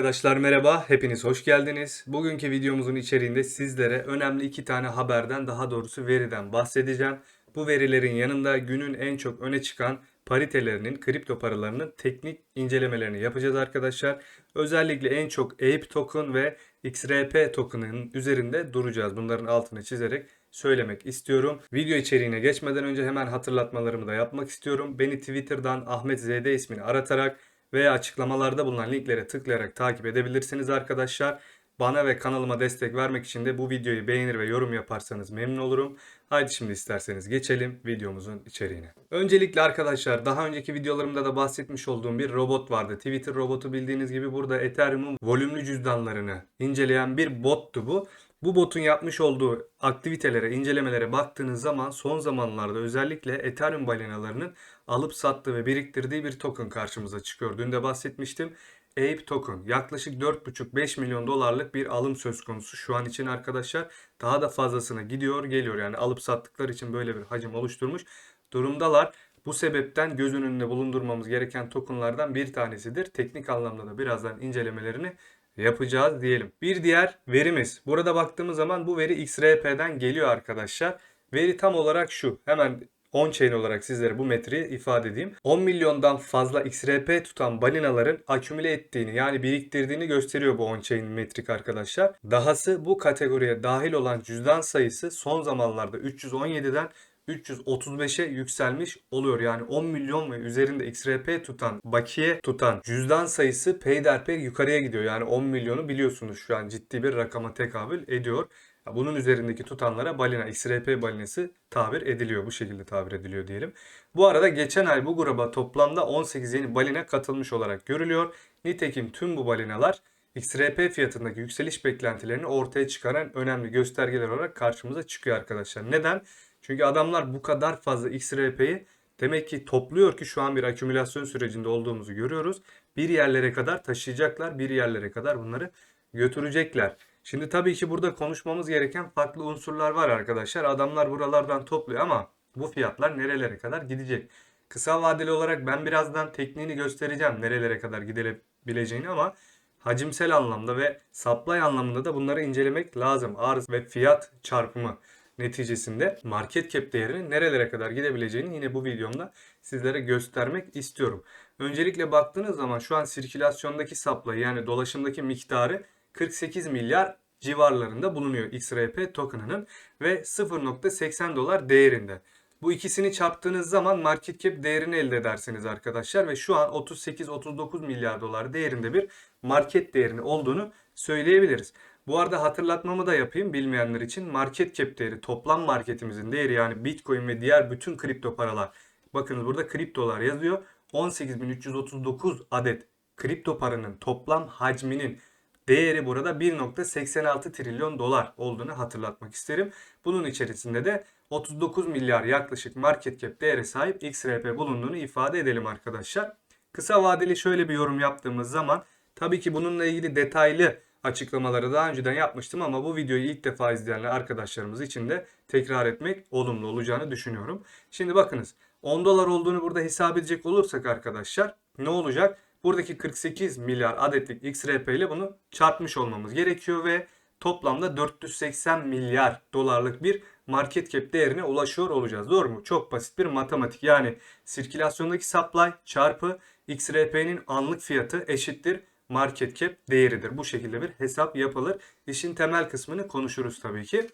Arkadaşlar merhaba, hepiniz hoş geldiniz. Bugünkü videomuzun içeriğinde sizlere önemli iki tane haberden daha doğrusu veriden bahsedeceğim. Bu verilerin yanında günün en çok öne çıkan paritelerinin, kripto paralarının teknik incelemelerini yapacağız arkadaşlar. Özellikle en çok Ape token ve XRP token'ın üzerinde duracağız. Bunların altını çizerek söylemek istiyorum. Video içeriğine geçmeden önce hemen hatırlatmalarımı da yapmak istiyorum. Beni Twitter'dan Ahmet ZD ismini aratarak veya açıklamalarda bulunan linklere tıklayarak takip edebilirsiniz arkadaşlar. Bana ve kanalıma destek vermek için de bu videoyu beğenir ve yorum yaparsanız memnun olurum. Haydi şimdi isterseniz geçelim videomuzun içeriğine. Öncelikle arkadaşlar daha önceki videolarımda da bahsetmiş olduğum bir robot vardı. Twitter robotu bildiğiniz gibi burada Ethereum'un volümlü cüzdanlarını inceleyen bir bottu bu. Bu botun yapmış olduğu aktivitelere, incelemelere baktığınız zaman son zamanlarda özellikle Ethereum balinalarının alıp sattığı ve biriktirdiği bir token karşımıza çıkıyor. Dün de bahsetmiştim. Ape token yaklaşık 4,5-5 milyon dolarlık bir alım söz konusu şu an için arkadaşlar. Daha da fazlasına gidiyor geliyor yani alıp sattıkları için böyle bir hacim oluşturmuş durumdalar. Bu sebepten göz önünde bulundurmamız gereken tokenlardan bir tanesidir. Teknik anlamda da birazdan incelemelerini yapacağız diyelim. Bir diğer verimiz. Burada baktığımız zaman bu veri XRP'den geliyor arkadaşlar. Veri tam olarak şu. Hemen on-chain olarak sizlere bu metriği ifade edeyim. 10 milyondan fazla XRP tutan balinaların akümüle ettiğini yani biriktirdiğini gösteriyor bu on-chain metrik arkadaşlar. Dahası bu kategoriye dahil olan cüzdan sayısı son zamanlarda 317'den 335'e yükselmiş oluyor. Yani 10 milyon ve üzerinde XRP tutan, bakiye tutan cüzdan sayısı peyderpey yukarıya gidiyor. Yani 10 milyonu biliyorsunuz şu an ciddi bir rakama tekabül ediyor. Bunun üzerindeki tutanlara balina, XRP balinası tabir ediliyor. Bu şekilde tabir ediliyor diyelim. Bu arada geçen ay bu gruba toplamda 18 yeni balina katılmış olarak görülüyor. Nitekim tüm bu balinalar XRP fiyatındaki yükseliş beklentilerini ortaya çıkaran önemli göstergeler olarak karşımıza çıkıyor arkadaşlar. Neden? Çünkü adamlar bu kadar fazla XRP'yi demek ki topluyor ki şu an bir akümülasyon sürecinde olduğumuzu görüyoruz. Bir yerlere kadar taşıyacaklar, bir yerlere kadar bunları götürecekler. Şimdi tabii ki burada konuşmamız gereken farklı unsurlar var arkadaşlar. Adamlar buralardan topluyor ama bu fiyatlar nerelere kadar gidecek? Kısa vadeli olarak ben birazdan tekniğini göstereceğim nerelere kadar gidebileceğini ama hacimsel anlamda ve supply anlamında da bunları incelemek lazım. Arz ve fiyat çarpımı neticesinde market cap değerinin nerelere kadar gidebileceğini yine bu videomda sizlere göstermek istiyorum. Öncelikle baktığınız zaman şu an sirkülasyondaki supply yani dolaşımdaki miktarı 48 milyar civarlarında bulunuyor XRP token'ının ve 0.80 dolar değerinde. Bu ikisini çarptığınız zaman market cap değerini elde edersiniz arkadaşlar ve şu an 38-39 milyar dolar değerinde bir market değerini olduğunu söyleyebiliriz. Bu arada hatırlatmamı da yapayım bilmeyenler için market cap değeri toplam marketimizin değeri yani Bitcoin ve diğer bütün kripto paralar. Bakınız burada kriptolar yazıyor. 18.339 adet kripto paranın toplam hacminin değeri burada 1.86 trilyon dolar olduğunu hatırlatmak isterim. Bunun içerisinde de 39 milyar yaklaşık market cap değere sahip XRP bulunduğunu ifade edelim arkadaşlar. Kısa vadeli şöyle bir yorum yaptığımız zaman tabii ki bununla ilgili detaylı açıklamaları daha önceden yapmıştım ama bu videoyu ilk defa izleyenler arkadaşlarımız için de tekrar etmek olumlu olacağını düşünüyorum. Şimdi bakınız 10 dolar olduğunu burada hesap edecek olursak arkadaşlar ne olacak? Buradaki 48 milyar adetlik XRP ile bunu çarpmış olmamız gerekiyor ve toplamda 480 milyar dolarlık bir market cap değerine ulaşıyor olacağız. Doğru mu? Çok basit bir matematik. Yani sirkülasyondaki supply çarpı XRP'nin anlık fiyatı eşittir market cap değeridir. Bu şekilde bir hesap yapılır. İşin temel kısmını konuşuruz tabii ki.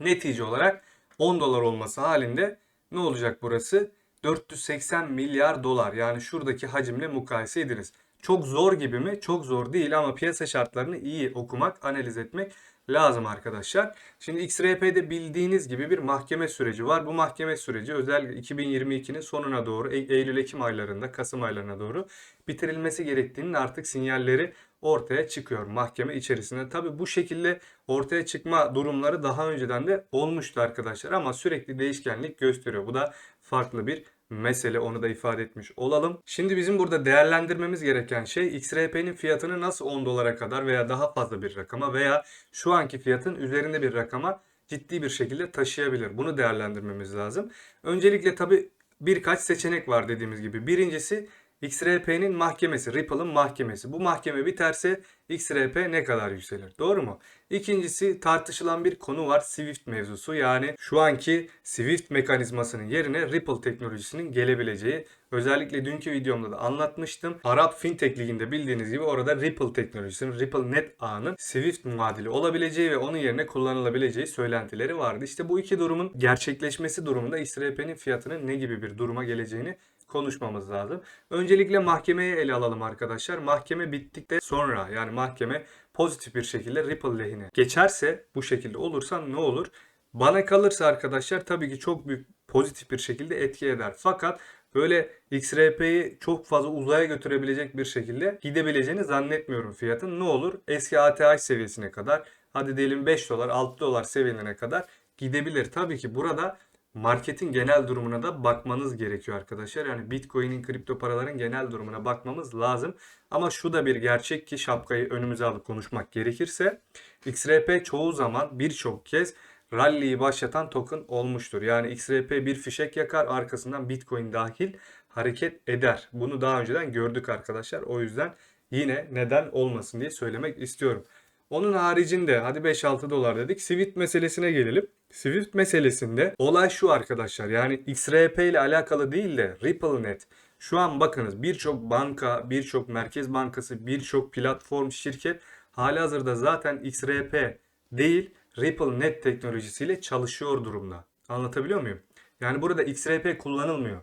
Netice olarak 10 dolar olması halinde ne olacak burası? 480 milyar dolar yani şuradaki hacimle mukayese ediniz. Çok zor gibi mi? Çok zor değil ama piyasa şartlarını iyi okumak, analiz etmek lazım arkadaşlar. Şimdi XRP'de bildiğiniz gibi bir mahkeme süreci var. Bu mahkeme süreci özellikle 2022'nin sonuna doğru E- Eylül-Ekim aylarında, Kasım aylarına doğru bitirilmesi gerektiğinin artık sinyalleri ortaya çıkıyor mahkeme içerisinde. Tabi bu şekilde ortaya çıkma durumları daha önceden de olmuştu arkadaşlar ama sürekli değişkenlik gösteriyor. Bu da farklı bir mesele onu da ifade etmiş olalım. Şimdi bizim burada değerlendirmemiz gereken şey XRP'nin fiyatını nasıl 10 dolara kadar veya daha fazla bir rakama veya şu anki fiyatın üzerinde bir rakama ciddi bir şekilde taşıyabilir. Bunu değerlendirmemiz lazım. Öncelikle tabi birkaç seçenek var dediğimiz gibi. Birincisi XRP'nin mahkemesi, Ripple'ın mahkemesi. Bu mahkeme biterse XRP ne kadar yükselir? Doğru mu? İkincisi tartışılan bir konu var Swift mevzusu. Yani şu anki Swift mekanizmasının yerine Ripple teknolojisinin gelebileceği. Özellikle dünkü videomda da anlatmıştım. Arap Fintech Ligi'nde bildiğiniz gibi orada Ripple teknolojisinin, Ripple Net ağının Swift muadili olabileceği ve onun yerine kullanılabileceği söylentileri vardı. İşte bu iki durumun gerçekleşmesi durumunda XRP'nin fiyatının ne gibi bir duruma geleceğini konuşmamız lazım. Öncelikle mahkemeyi ele alalım arkadaşlar. Mahkeme bittikten sonra yani mahkeme pozitif bir şekilde Ripple lehine geçerse bu şekilde olursa ne olur? Bana kalırsa arkadaşlar tabii ki çok büyük pozitif bir şekilde etki eder. Fakat böyle XRP'yi çok fazla uzaya götürebilecek bir şekilde gidebileceğini zannetmiyorum fiyatın. Ne olur? Eski ATH seviyesine kadar hadi diyelim 5 dolar 6 dolar seviyelerine kadar gidebilir. Tabii ki burada marketin genel durumuna da bakmanız gerekiyor arkadaşlar. Yani Bitcoin'in kripto paraların genel durumuna bakmamız lazım. Ama şu da bir gerçek ki şapkayı önümüze alıp konuşmak gerekirse XRP çoğu zaman birçok kez rally'yi başlatan token olmuştur. Yani XRP bir fişek yakar arkasından Bitcoin dahil hareket eder. Bunu daha önceden gördük arkadaşlar. O yüzden yine neden olmasın diye söylemek istiyorum. Onun haricinde hadi 5-6 dolar dedik. Swift meselesine gelelim. Swift meselesinde olay şu arkadaşlar. Yani XRP ile alakalı değil de RippleNet. Şu an bakınız birçok banka, birçok merkez bankası, birçok platform şirket halihazırda zaten XRP değil RippleNet teknolojisiyle çalışıyor durumda. Anlatabiliyor muyum? Yani burada XRP kullanılmıyor.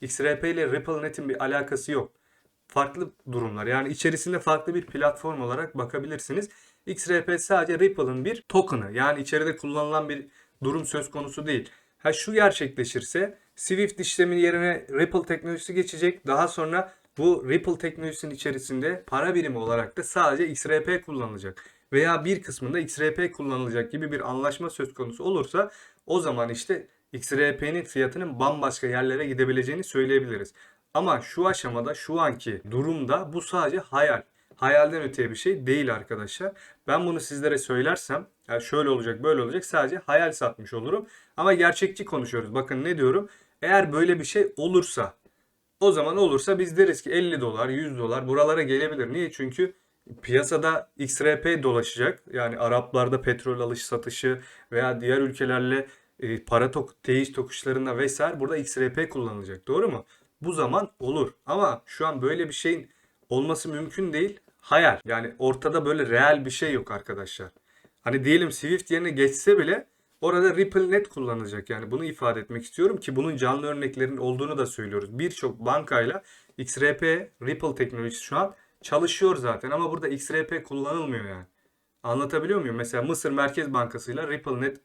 XRP ile RippleNet'in bir alakası yok. Farklı durumlar. Yani içerisinde farklı bir platform olarak bakabilirsiniz. XRP sadece Ripple'ın bir token'ı. Yani içeride kullanılan bir durum söz konusu değil. Ha şu gerçekleşirse Swift işlemi yerine Ripple teknolojisi geçecek. Daha sonra bu Ripple teknolojisinin içerisinde para birimi olarak da sadece XRP kullanılacak. Veya bir kısmında XRP kullanılacak gibi bir anlaşma söz konusu olursa o zaman işte XRP'nin fiyatının bambaşka yerlere gidebileceğini söyleyebiliriz. Ama şu aşamada şu anki durumda bu sadece hayal hayalden öteye bir şey değil arkadaşlar. Ben bunu sizlere söylersem yani şöyle olacak böyle olacak sadece hayal satmış olurum. Ama gerçekçi konuşuyoruz. Bakın ne diyorum. Eğer böyle bir şey olursa o zaman olursa biz deriz ki 50 dolar 100 dolar buralara gelebilir. Niye? Çünkü piyasada XRP dolaşacak. Yani Araplarda petrol alış satışı veya diğer ülkelerle e, para tok değiş tokuşlarında vesaire burada XRP kullanılacak. Doğru mu? Bu zaman olur. Ama şu an böyle bir şeyin olması mümkün değil hayal. Yani ortada böyle real bir şey yok arkadaşlar. Hani diyelim Swift yerine geçse bile orada RippleNet kullanılacak. Yani bunu ifade etmek istiyorum ki bunun canlı örneklerin olduğunu da söylüyoruz. Birçok bankayla XRP, Ripple teknolojisi şu an çalışıyor zaten ama burada XRP kullanılmıyor yani. Anlatabiliyor muyum? Mesela Mısır Merkez Bankası ile RippleNet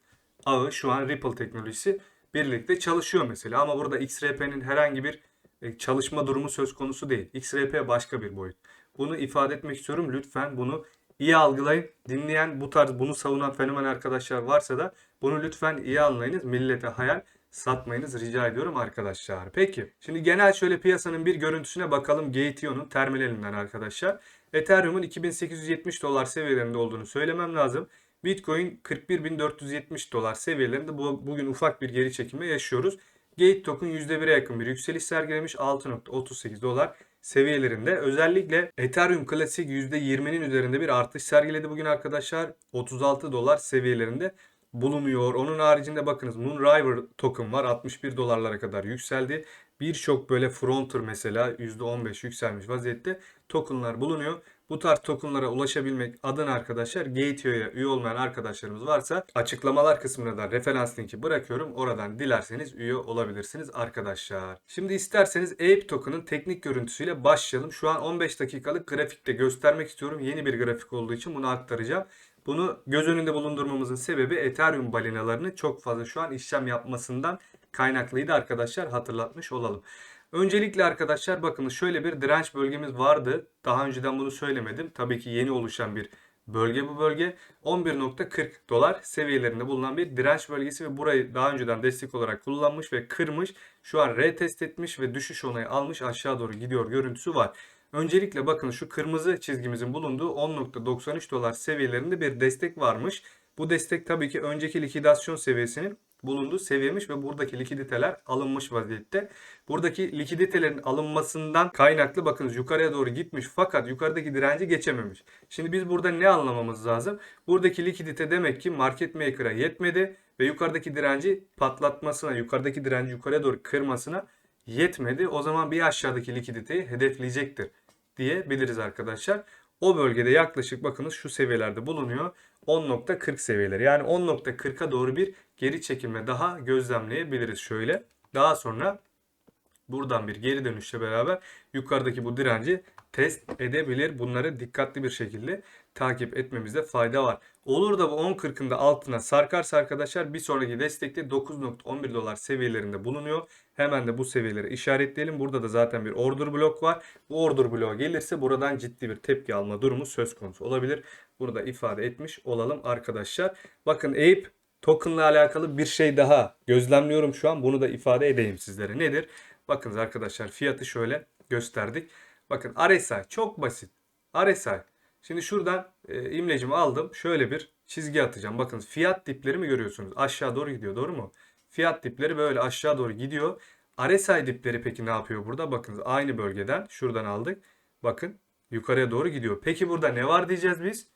ağı şu an Ripple teknolojisi birlikte çalışıyor mesela ama burada XRP'nin herhangi bir e, çalışma durumu söz konusu değil. XRP başka bir boyut. Bunu ifade etmek istiyorum. Lütfen bunu iyi algılayın. Dinleyen bu tarz bunu savunan fenomen arkadaşlar varsa da bunu lütfen iyi anlayınız. Millete hayal satmayınız rica ediyorum arkadaşlar. Peki şimdi genel şöyle piyasanın bir görüntüsüne bakalım Gateion'un terminalinden arkadaşlar. Ethereum'un 2870 dolar seviyelerinde olduğunu söylemem lazım. Bitcoin 41.470 dolar seviyelerinde bu, bugün ufak bir geri çekilme yaşıyoruz. Gate token %1'e yakın bir yükseliş sergilemiş 6.38 dolar seviyelerinde. Özellikle Ethereum Classic %20'nin üzerinde bir artış sergiledi bugün arkadaşlar. 36 dolar seviyelerinde bulunuyor. Onun haricinde bakınız Moonriver token var 61 dolarlara kadar yükseldi. Birçok böyle Frontier mesela %15 yükselmiş vaziyette tokenlar bulunuyor. Bu tarz tokenlara ulaşabilmek adına arkadaşlar Gateio'ya üye olmayan arkadaşlarımız varsa açıklamalar kısmına da referans linki bırakıyorum. Oradan dilerseniz üye olabilirsiniz arkadaşlar. Şimdi isterseniz Ape token'ın teknik görüntüsüyle başlayalım. Şu an 15 dakikalık grafikte göstermek istiyorum. Yeni bir grafik olduğu için bunu aktaracağım. Bunu göz önünde bulundurmamızın sebebi Ethereum balinalarını çok fazla şu an işlem yapmasından kaynaklıydı arkadaşlar hatırlatmış olalım. Öncelikle arkadaşlar bakınız şöyle bir direnç bölgemiz vardı. Daha önceden bunu söylemedim. Tabii ki yeni oluşan bir bölge bu bölge. 11.40 dolar seviyelerinde bulunan bir direnç bölgesi ve burayı daha önceden destek olarak kullanmış ve kırmış. Şu an retest etmiş ve düşüş onayı almış aşağı doğru gidiyor görüntüsü var. Öncelikle bakın şu kırmızı çizgimizin bulunduğu 10.93 dolar seviyelerinde bir destek varmış. Bu destek tabii ki önceki likidasyon seviyesinin bulunduğu seviyemiş ve buradaki likiditeler alınmış vaziyette. Buradaki likiditelerin alınmasından kaynaklı bakınız yukarıya doğru gitmiş fakat yukarıdaki direnci geçememiş. Şimdi biz burada ne anlamamız lazım? Buradaki likidite demek ki market maker'a yetmedi ve yukarıdaki direnci patlatmasına, yukarıdaki direnci yukarıya doğru kırmasına yetmedi. O zaman bir aşağıdaki likiditeyi hedefleyecektir diyebiliriz arkadaşlar. O bölgede yaklaşık bakınız şu seviyelerde bulunuyor. 10.40 seviyeleri. Yani 10.40'a doğru bir geri çekilme daha gözlemleyebiliriz şöyle. Daha sonra buradan bir geri dönüşle beraber yukarıdaki bu direnci test edebilir. Bunları dikkatli bir şekilde takip etmemizde fayda var. Olur da bu 10.40'ın da altına sarkarsa arkadaşlar bir sonraki destekte 9.11 dolar seviyelerinde bulunuyor. Hemen de bu seviyeleri işaretleyelim. Burada da zaten bir order blok var. Bu order bloğa gelirse buradan ciddi bir tepki alma durumu söz konusu olabilir. Bunu da ifade etmiş olalım arkadaşlar. Bakın Ape tokenla alakalı bir şey daha gözlemliyorum şu an. Bunu da ifade edeyim sizlere. Nedir? Bakınız arkadaşlar fiyatı şöyle gösterdik. Bakın RSI çok basit. RSI. Şimdi şuradan e, imlecimi aldım. Şöyle bir çizgi atacağım. Bakın fiyat dipleri mi görüyorsunuz? Aşağı doğru gidiyor. Doğru mu? Fiyat dipleri böyle aşağı doğru gidiyor. RSI dipleri peki ne yapıyor burada? Bakınız aynı bölgeden şuradan aldık. Bakın yukarıya doğru gidiyor. Peki burada ne var diyeceğiz biz?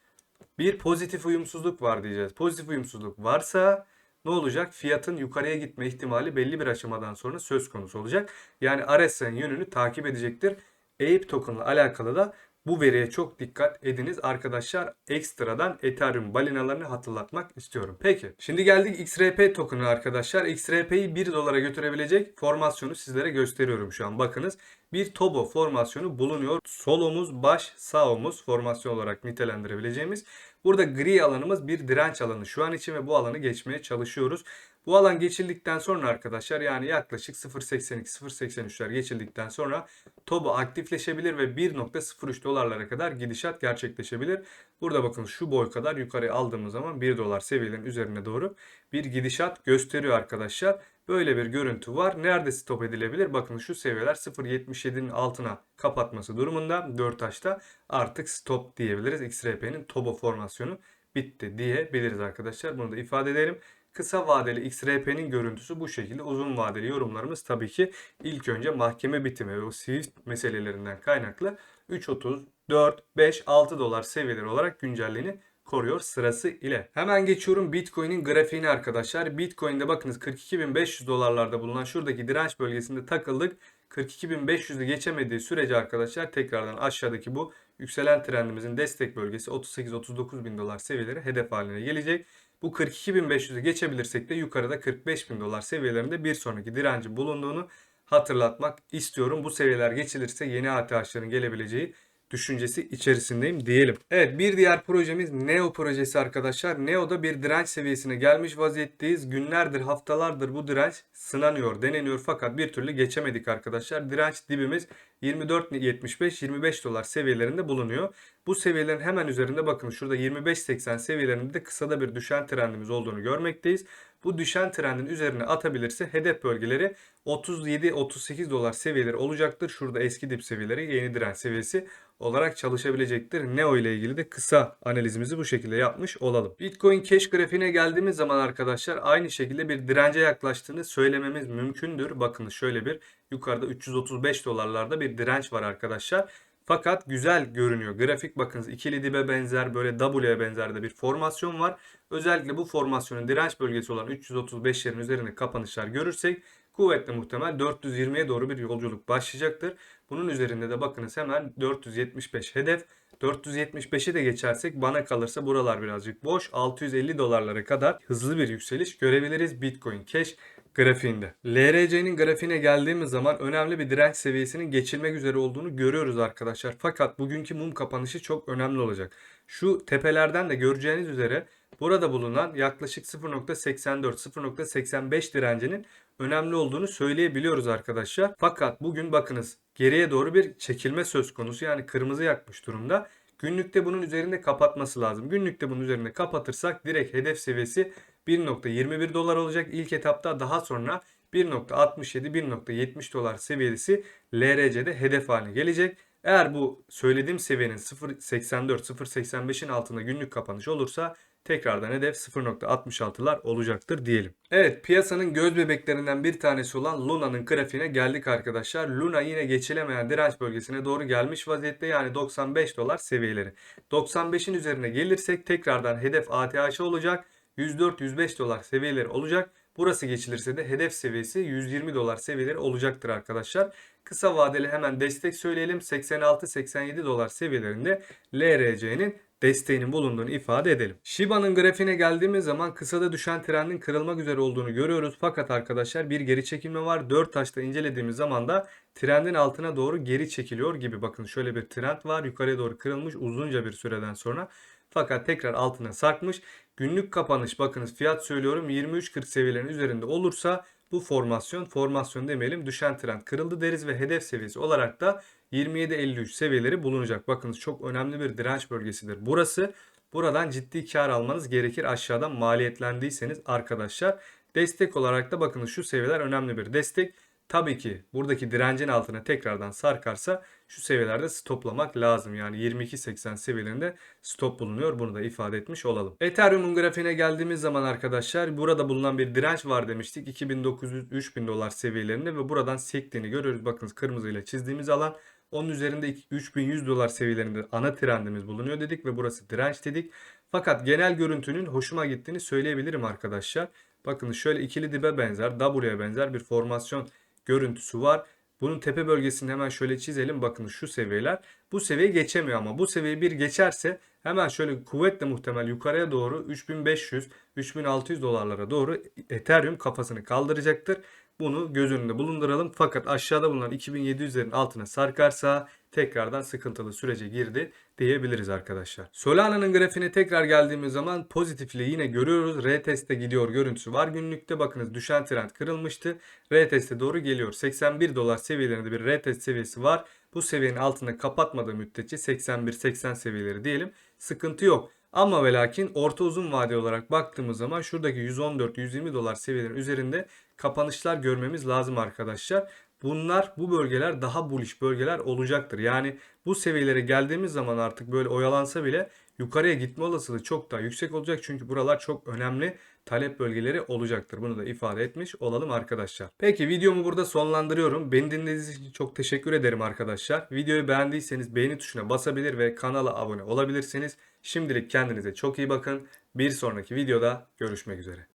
Bir pozitif uyumsuzluk var diyeceğiz. Pozitif uyumsuzluk varsa ne olacak? Fiyatın yukarıya gitme ihtimali belli bir aşamadan sonra söz konusu olacak. Yani RSI'nin yönünü takip edecektir. Ape token'la alakalı da bu veriye çok dikkat ediniz arkadaşlar. Ekstradan Ethereum balinalarını hatırlatmak istiyorum. Peki şimdi geldik XRP token'ı arkadaşlar. XRP'yi 1 dolara götürebilecek formasyonu sizlere gösteriyorum şu an. Bakınız bir Tobo formasyonu bulunuyor. Sol omuz, baş, sağ omuz formasyon olarak nitelendirebileceğimiz. Burada gri alanımız bir direnç alanı şu an için ve bu alanı geçmeye çalışıyoruz. Bu alan geçildikten sonra arkadaşlar yani yaklaşık 0.82-0.83'ler geçildikten sonra TOBO aktifleşebilir ve 1.03 dolarlara kadar gidişat gerçekleşebilir. Burada bakın şu boy kadar yukarıya aldığımız zaman 1 dolar seviyelerin üzerine doğru bir gidişat gösteriyor arkadaşlar. Böyle bir görüntü var. Nerede stop edilebilir? Bakın şu seviyeler 0.77'nin altına kapatması durumunda 4 taşta artık stop diyebiliriz. XRP'nin TOBO formasyonu bitti diyebiliriz arkadaşlar. Bunu da ifade edelim. Kısa vadeli XRP'nin görüntüsü bu şekilde. Uzun vadeli yorumlarımız tabii ki ilk önce mahkeme bitimi ve o Swift meselelerinden kaynaklı 3.30, 4, 5, 6 dolar seviyeleri olarak güncelliğini koruyor sırası ile. Hemen geçiyorum Bitcoin'in grafiğine arkadaşlar. Bitcoin'de bakınız 42.500 dolarlarda bulunan şuradaki direnç bölgesinde takıldık. 42.500'ü geçemediği sürece arkadaşlar tekrardan aşağıdaki bu yükselen trendimizin destek bölgesi 38-39 bin dolar seviyeleri hedef haline gelecek. Bu 42.500'ü geçebilirsek de yukarıda 45.000 dolar seviyelerinde bir sonraki direnci bulunduğunu hatırlatmak istiyorum. Bu seviyeler geçilirse yeni ATH'ların gelebileceği düşüncesi içerisindeyim diyelim. Evet bir diğer projemiz Neo projesi arkadaşlar. Neo'da bir direnç seviyesine gelmiş vaziyetteyiz. Günlerdir haftalardır bu direnç sınanıyor deneniyor fakat bir türlü geçemedik arkadaşlar. Direnç dibimiz 24.75-25 dolar seviyelerinde bulunuyor. Bu seviyelerin hemen üzerinde bakın şurada 25.80 seviyelerinde de kısada bir düşen trendimiz olduğunu görmekteyiz. Bu düşen trendin üzerine atabilirse hedef bölgeleri 37-38 dolar seviyeleri olacaktır. Şurada eski dip seviyeleri yeni direnç seviyesi olarak çalışabilecektir. Neo ile ilgili de kısa analizimizi bu şekilde yapmış olalım. Bitcoin Cash grafiğine geldiğimiz zaman arkadaşlar aynı şekilde bir dirence yaklaştığını söylememiz mümkündür. Bakın şöyle bir yukarıda 335 dolarlarda bir direnç var arkadaşlar. Fakat güzel görünüyor. Grafik bakınız ikili dibe benzer böyle W'ye benzer de bir formasyon var. Özellikle bu formasyonun direnç bölgesi olan 335'lerin üzerinde kapanışlar görürsek kuvvetli muhtemel 420'ye doğru bir yolculuk başlayacaktır. Bunun üzerinde de bakınız hemen 475 hedef. 475'i de geçersek bana kalırsa buralar birazcık boş. 650 dolarlara kadar hızlı bir yükseliş görebiliriz Bitcoin Cash grafiğinde. LRC'nin grafiğine geldiğimiz zaman önemli bir direnç seviyesinin geçilmek üzere olduğunu görüyoruz arkadaşlar. Fakat bugünkü mum kapanışı çok önemli olacak. Şu tepelerden de göreceğiniz üzere burada bulunan yaklaşık 0.84-0.85 direncinin önemli olduğunu söyleyebiliyoruz arkadaşlar. Fakat bugün bakınız geriye doğru bir çekilme söz konusu. Yani kırmızı yakmış durumda. Günlükte bunun üzerinde kapatması lazım. Günlükte bunun üzerinde kapatırsak direkt hedef seviyesi 1.21 dolar olacak ilk etapta. Daha sonra 1.67-1.70 dolar seviyesi LRC'de hedef haline gelecek. Eğer bu söylediğim seviyenin 0.84-0.85'in altında günlük kapanış olursa tekrardan hedef 0.66'lar olacaktır diyelim. Evet piyasanın göz bebeklerinden bir tanesi olan Luna'nın grafiğine geldik arkadaşlar. Luna yine geçilemeyen direnç bölgesine doğru gelmiş vaziyette yani 95 dolar seviyeleri. 95'in üzerine gelirsek tekrardan hedef ATH olacak. 104-105 dolar seviyeleri olacak. Burası geçilirse de hedef seviyesi 120 dolar seviyeleri olacaktır arkadaşlar. Kısa vadeli hemen destek söyleyelim. 86-87 dolar seviyelerinde LRC'nin desteğinin bulunduğunu ifade edelim. Shiba'nın grafiğine geldiğimiz zaman kısada düşen trendin kırılmak üzere olduğunu görüyoruz. Fakat arkadaşlar bir geri çekilme var. 4 taşta incelediğimiz zaman da trendin altına doğru geri çekiliyor gibi. Bakın şöyle bir trend var. Yukarıya doğru kırılmış uzunca bir süreden sonra. Fakat tekrar altına sarkmış. Günlük kapanış bakınız fiyat söylüyorum 23.40 seviyelerinin üzerinde olursa bu formasyon formasyon demeyelim düşen trend kırıldı deriz ve hedef seviyesi olarak da 27.53 seviyeleri bulunacak. Bakınız çok önemli bir direnç bölgesidir. Burası buradan ciddi kar almanız gerekir aşağıdan maliyetlendiyseniz arkadaşlar. Destek olarak da bakınız şu seviyeler önemli bir destek. Tabii ki buradaki direncin altına tekrardan sarkarsa şu seviyelerde stoplamak lazım. Yani 22.80 seviyelerinde stop bulunuyor. Bunu da ifade etmiş olalım. Ethereum'un grafiğine geldiğimiz zaman arkadaşlar burada bulunan bir direnç var demiştik. 2900-3000 dolar seviyelerinde ve buradan sektiğini görüyoruz. Bakınız kırmızıyla çizdiğimiz alan. Onun üzerinde 3100 dolar seviyelerinde ana trendimiz bulunuyor dedik ve burası direnç dedik. Fakat genel görüntünün hoşuma gittiğini söyleyebilirim arkadaşlar. Bakın şöyle ikili dibe benzer, W'ye benzer bir formasyon görüntüsü var. Bunun tepe bölgesini hemen şöyle çizelim. Bakın şu seviyeler. Bu seviyeyi geçemiyor ama bu seviyeyi bir geçerse hemen şöyle kuvvetle muhtemel yukarıya doğru 3500-3600 dolarlara doğru Ethereum kafasını kaldıracaktır. Bunu göz önünde bulunduralım. Fakat aşağıda bulunan 2700'lerin altına sarkarsa tekrardan sıkıntılı sürece girdi diyebiliriz arkadaşlar. Solana'nın grafiğine tekrar geldiğimiz zaman pozitifliği yine görüyoruz. Retest'e gidiyor görüntüsü var günlükte. Bakınız düşen trend kırılmıştı. Retest'e doğru geliyor. 81 dolar seviyelerinde bir retest seviyesi var. Bu seviyenin altında kapatmadığı müddetçe 81-80 seviyeleri diyelim. Sıkıntı yok. Ama ve lakin orta uzun vade olarak baktığımız zaman şuradaki 114-120 dolar seviyelerin üzerinde kapanışlar görmemiz lazım arkadaşlar. Bunlar bu bölgeler daha bullish bölgeler olacaktır. Yani bu seviyelere geldiğimiz zaman artık böyle oyalansa bile yukarıya gitme olasılığı çok daha yüksek olacak. Çünkü buralar çok önemli talep bölgeleri olacaktır. Bunu da ifade etmiş olalım arkadaşlar. Peki videomu burada sonlandırıyorum. Beni dinlediğiniz için çok teşekkür ederim arkadaşlar. Videoyu beğendiyseniz beğeni tuşuna basabilir ve kanala abone olabilirsiniz. Şimdilik kendinize çok iyi bakın. Bir sonraki videoda görüşmek üzere.